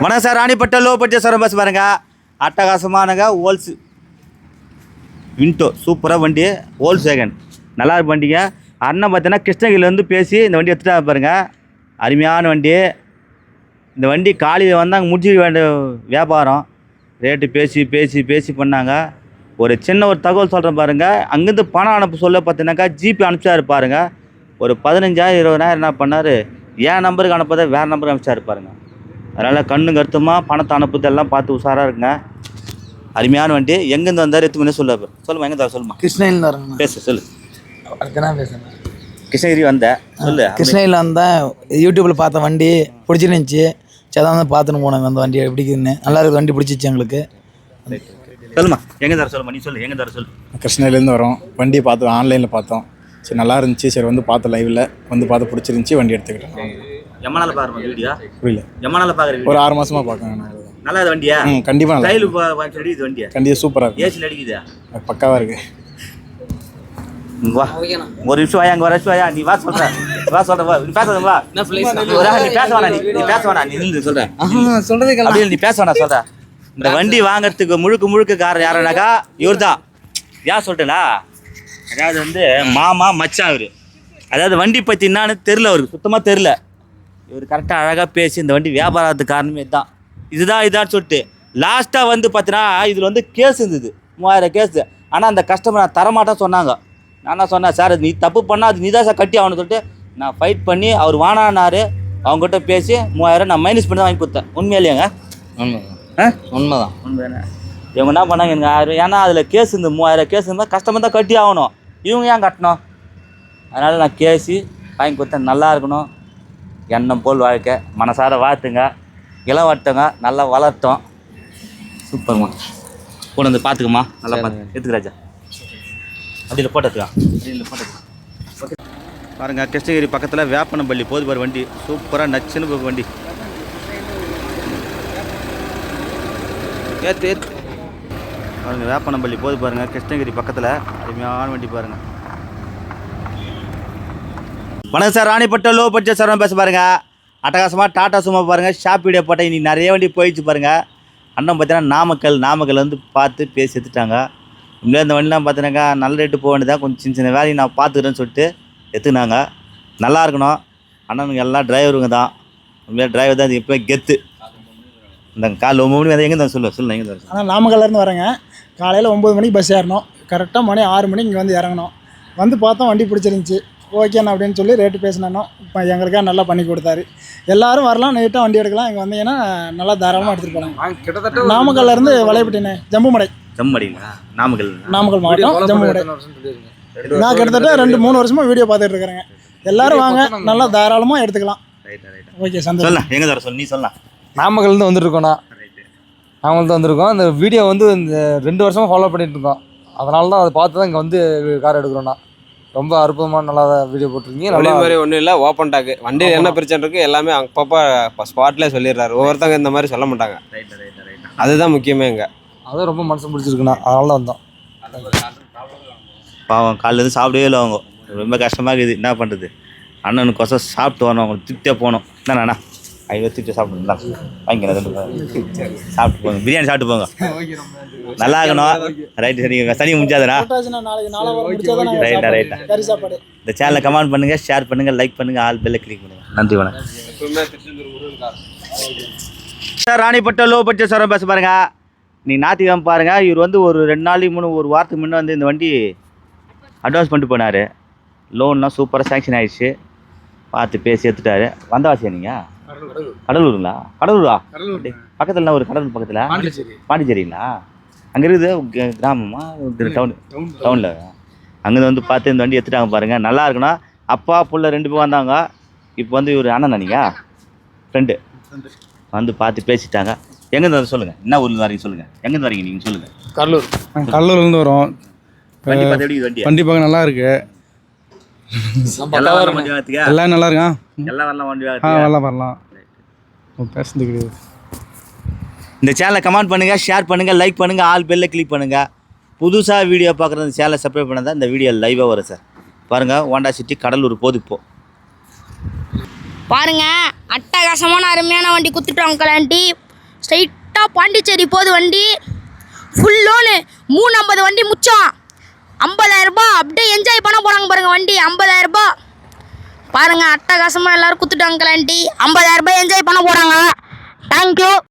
வணக்கம் sir Ranipet low budget sir bus பாருங்க. அட்டகாசமானங்க ஹோல்ஸ் விண்டோ சூப்பராக வண்டி ஹோல் சேகன் நல்லா இருக்கு வண்டிங்க. அண்ணன் பார்த்தீங்கன்னா கிருஷ்ணகிரிலேருந்து பேசி இந்த வண்டி எடுத்துட்டா பாருங்க. அருமையான வண்டி. இந்த வண்டி காலையில் வந்தாங்க முடிச்சு வேண்டிய வியாபாரம். ரேட்டு பேசி பேசி பேசி பண்ணாங்க. ஒரு சின்ன ஒரு தகவல் சொல்கிறேன் பாருங்கள் அங்கேருந்து பணம் அனுப்ப சொல்ல பார்த்தீங்கன்னாக்கா ஜிபே அனுப்பிச்சாரு பாருங்க. ஒரு பதினஞ்சாயிரம் இருபதாயிரம் என்ன பண்ணார்? என் நம்பருக்கு அனுப்பதை வேறு நம்பருக்கு அனுப்பிச்சாரு பாருங்க. அதனால் கண்ணு கருத்துமாக பணத்தை அனுப்புறது எல்லாம் பார்த்து உஷாராக இருக்குங்க அருமையான வண்டி. எங்கேருந்து வந்தார் எத்து முன்னே சொல்ல சொல்லுமா எங்கே சொல்லுமா? கிருஷ்ணகிரியில் வரேங்கண்ணா பேசு சொல்லு. பேசுகிறேன் கிருஷ்ணகிரி வந்தேன் சொல்லு. கிருஷ்ணகிரியில் வந்தேன் யூடியூப்பில் பார்த்த வண்டி பிடிச்சிருந்துச்சி. சரி அதான் வந்து பார்த்துன்னு போனாங்க அந்த வண்டி எப்படி இருக்குதுன்னு நல்லா இருக்குது வண்டி பிடிச்சிச்சு எங்களுக்கு. சொல்லுமா எங்கே தர சொல்லுமா நீ சொல்லு எங்கே தர சொல்லு. கிருஷ்ணகிரிலேருந்து வரோம். வண்டி பார்த்தோம் ஆன்லைனில் பார்த்தோம். சரி நல்லா இருந்துச்சு. சரி வந்து பார்த்தோம் லைவில் வந்து பார்த்து பிடிச்சிருந்துச்சி வண்டி எடுத்துக்கிட்டோம். எம்மனால பாருமா வீடியோ? புரியல. எம்மனால பார்க்குற ஒரு ஆறு மாசமா பார்க்கங்க நல்லா இது வண்டியா? ம் கண்டிப்பாக நல்லா கையில் அடிக்குது வண்டியா? கண்டிப்பாக சூப்பராக இருக்கு. ஏசியில் அடிக்குதா? பக்காவாக இருக்கு. வா. ஒரு நிமிஷம் வாயா அங்க ஒரு நிமிஷம் வாயா. நீ வா சொல்ற. வா சொல்ற வா. நீ பேச வா. நீ பேச வேணாம் நீ. நீ பேச வேணாம் நீ நில்லு சொல்றேன் அப்படியே நீ பேச வேணாம் சொல்ற. இந்த வண்டி வாங்குறதுக்கு முழுக்க முழுக்க காரணம் யாருனாக்கா இவர் தான் ஏன் சொல்லிட்டேனா அதாவது வந்து மாமா மச்சான் இவர் அதாவது வண்டி பற்றி என்னான்னு தெரில அவருக்கு. சுத்தமாக தெரில இவர் கரெக்டாக அழகாக பேசி இந்த வண்டி வியாபாரத்துக்கு காரணமே இதுதான் இதுதான் இதான்னு சொல்லிட்டு லாஸ்ட்டாக வந்து பார்த்தீங்கன்னா இதில் வந்து கேஸ் இருந்தது. மூவாயிரம் கேஸ் ஆனால் அந்த கஸ்டமர் நான் தரமாட்டேன் சொன்னாங்க. நான் என்ன சொன்னேன் சார் நீ தப்பு பண்ணால் அது நீ தான் சார் கட்டி ஆகணும்னு சொல்லிட்டு நான் ஃபைட் பண்ணி அவர் வானானாரு. அவங்ககிட்ட பேசி மூவாயிரம் நான் மைனஸ் பண்ணி தான் வாங்கி கொடுத்தேன். உண்மையிலேங்க ஆ? உண்மைதான். உண்மைதானே? இவங்க என்ன பண்ணாங்க எனக்கு ஆயிரம் ஏன்னா அதில் கேஸ் இந்த மூவாயிரம் கேஸ் இருந்தால் கஷ்டமாக தான் கட்டி ஆகணும். இவங்க ஏன் கட்டணும்? அதனால் நான் கேசி வாங்கி கொடுத்தேன். நல்லா இருக்கணும். எண்ணம் போல் வாழ்க்கை. மனசார வாழ்த்துங்க. இளம் வட்டங்க நல்லா வளர்த்தோம். சூப்பர்மா. கூட வந்து பார்த்துக்கம்மா நல்லா பார்த்து. எடுத்துக்க ராஜா. அப்படியில் போட்டதுக்கா அப்படியில் போட்டதுக்கா பாருங்க கிருஷ்ணகிரி பக்கத்தில் வேப்பனப்பள்ளி போது பாரு வண்டி. சூப்பராக நச்சுன்னு போகுது வண்டி. ஏத்து ஏத்து. பாருங்க வேப்பனப்பள்ளி போது பாருங்க கிருஷ்ணகிரி பக்கத்தில். அருமையான வண்டி பாருங்க. வணக்கம் sir Ranipet low budget sir பேச பாருங்கள் அட்டகாசமாக டாடா சும்மா பாருங்கள் ஷாப் வீடியோ போட்டால் இன்னைக்கு நிறைய வண்டி போயிடுச்சு பாருங்கள் அண்ணன் பார்த்தீங்கன்னா நாமக்கல் நாமக்கல் வந்து பார்த்து பேசி எடுத்துட்டாங்க. உண்மையிலே இந்த வண்டிலாம் பார்த்தீங்கன்னாக்கா நல்ல ரேட்டு போக வேண்டியதான் கொஞ்சம் சின்ன சின்ன வேலையை நான் பார்த்துக்கிறேன்னு சொல்லிட்டு எடுத்துனாங்க நல்லா இருக்கணும். அண்ணனுக்கு எல்லாம் டிரைவருங்க தான். உண்மையாக டிரைவர் தான் எப்போ கெத்து. இந்த காலைல ஒம்பது மணி வந்து எங்கே தான் சொல்லு சொல்லு எங்கே தான் ஆனால் நாமக்கல்லேருந்து வரேங்க. காலையில் ஒம்பது மணிக்கு பஸ் ஏறணும். கரெக்டாக மணி ஆறு மணிக்கு இங்கே வந்து இறங்கணும். வந்து பார்த்தோம் வண்டி பிடிச்சிருந்துச்சி. ஓகேண்ணா அப்படின்னு சொல்லி ரேட்டு பேசினோம். இப்போ எங்களுக்காக நல்லா பண்ணி கொடுத்தாரு. எல்லாரும் வரலாம் நீட்டாக வண்டி எடுக்கலாம். இங்கே வந்தீங்கன்னா நல்லா தாராளமாக எடுத்துகிட்டு போகலாம் கிட்டத்தட்ட நாமக்கல்லேருந்து வளையப்பட்டினே ஜம்புமடை. செம்மடிங்களா நாமக்கல். நாமக்கல் மாவட்டம் ஜம்புமடை. நான் கிட்டத்தட்ட ரெண்டு மூணு வருஷமாக வீடியோ பார்த்துட்டு இருக்கிறேங்க. எல்லாரும் வாங்க நல்லா தாராளமாக எடுத்துக்கலாம். ஓகே சந்தோஷம். எங்கே தர சொல்லு நீ சொல்லலாம் நாமக்கல்லேருந்து வந்துருக்கோண்ணா நாமக்கல் வந்திருக்கோம். இந்த வீடியோ வந்து இந்த ரெண்டு வருஷமாக ஃபாலோ பண்ணிட்டு இருக்கோம். அதனால தான் அதை பார்த்து தான் இங்கே வந்து கார் எடுக்கிறோண்ணா ரொம்ப அற்புதமான நல்லா வீடியோ போட்டிருக்கீங்க. நல்லா மாதிரி ஒன்றும் இல்லை ஓப்பன் டாக்கு வண்டியில் என்ன பிரச்சனை இருக்கு எல்லாமே அப்பப்போ ஸ்பாட்லேயே சொல்லிடுறாரு. ஒவ்வொருத்தவங்க இந்த மாதிரி சொல்ல மாட்டாங்க. அதுதான் முக்கியமே இங்கே. அதுவும் ரொம்ப மனசு பிடிச்சிருக்குண்ணா. அதனால தான் வந்தோம். பாவம் காலையிலேருந்து சாப்பிடவே இல்லை அவங்க. ரொம்ப கஷ்டமாக இருக்குது. என்ன பண்ணுறது அண்ணனுக்கோசம் சாப்பிட்டு வரணும். அவங்க திருப்தியாக போகணும். என்ன ஐநூறு திருப்தி சாப்பிடுங்களா வாங்கிக்கிறேன். சாப்பிட்டு போங்க. பிரியாணி சாப்பிட்டு போங்க. நல்லா இருக்கணும் ரைட்டு சரிங்க. சனி முடிஞ்சாதண்ணா நாங்கள் ரைட்டா. ரைட்டா. இந்த சேனலை கமெண்ட் பண்ணுங்கள் ஷேர் பண்ணுங்கள் லைக் பண்ணுங்கள் ஆல் பெல்ல கிளிக் பண்ணுங்கள் நன்றி வணக்கம். Sir Ranipet low budget sir பேச பாருங்க. நீ ஞாத்திக்கிழமை பாருங்க. இவர் வந்து ஒரு ரெண்டு நாளைக்கு முன்னே ஒரு வாரத்துக்கு முன்னே வந்து இந்த வண்டி அட்வான்ஸ் பண்ணிட்டு போனார். லோன்லாம் சூப்பராக சேங்ஷன் ஆயிடுச்சு. பார்த்து பேசி எடுத்துட்டாரு. வந்தவாசியா நீங்கள் கடலூருங்களா? கடலூரா? பக்கத்தில் ஒரு கடலூர் பக்கத்தில்? பாண்டிச்சேரிங்களா? அங்கே இருக்குது கிராமமா? டவுன் டவுனில் அங்கே வந்து பார்த்து இந்த வண்டி எடுத்துட்டாங்க பாருங்கள் நல்லா இருக்கணும் அப்பா புள்ள ரெண்டு பேரும் வந்தாங்க. இப்போ வந்து இவர் அண்ணன் நீங்கள் ஃப்ரெண்டு வந்து பார்த்து பேசிட்டாங்க. எங்கேருந்து வந்து சொல்லுங்கள் என்ன ஊர்ல வரீங்க சொல்லுங்கள் எங்கேருந்து வரீங்க நீங்கள் சொல்லுங்கள் கடலூர். கடலூர்லேருந்து வரோம். வண்டி பார்க்க நல்லா இருக்கு. எல்லாம் நல்லா இருக்கா எல்லாம் வரலாம் வண்டி வரலாம் வரலாம். பேசுறது கிடையாது. இந்த சேனலை கமெண்ட் பண்ணுங்கள் ஷேர் பண்ணுங்கள் லைக் பண்ணுங்கள் ஆல் பெல்ல கிளிக் பண்ணுங்கள் புதுசாக வீடியோ பார்க்குற இந்த சேனலை சப்ஸ்கிரைப் பண்ணால் தான் இந்த வீடியோ லைவாக வரும் சார் பாருங்கள் ஹோண்டா சிட்டி கடலூர் போது இப்போ. பாருங்க அட்டகாசமான அருமையான வண்டி குத்துட்டோம் அங்கிள் ஆண்டி ஸ்ட்ரைட்டாக பாண்டிச்சேரி போகுது வண்டி. ஃபுல் லோனு மூணு ஐம்பது வண்டி முச்சோம். ஐம்பதாயிரம் ரூபாய் அப்படியே என்ஜாய் பண்ண போகிறாங்க பாருங்க வண்டி. ஐம்பதாயிரம் பாருங்கள் அட்டகாசமாக எல்லோரும் குத்துட்டாங்க ஆண்டி ஐம்பதாயிரம் ரூபாய் என்ஜாய் பண்ண போகிறாங்க தேங்க்யூ